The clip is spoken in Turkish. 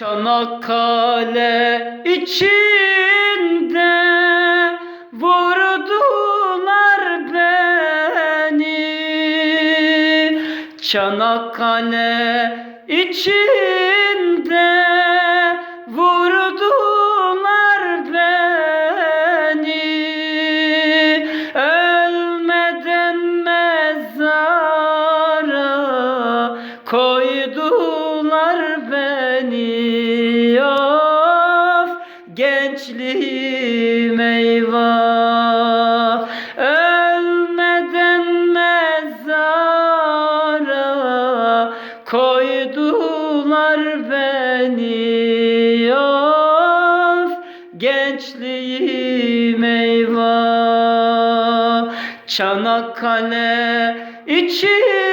Çanakkale içinde vurdular beni. Çanakkale içinde vurdular beni. Ölmeden mezara koydular beni gençliğim eyvah. Ölmeden mezara koydular beni. Of gençliğim eyvah. Çanakkale için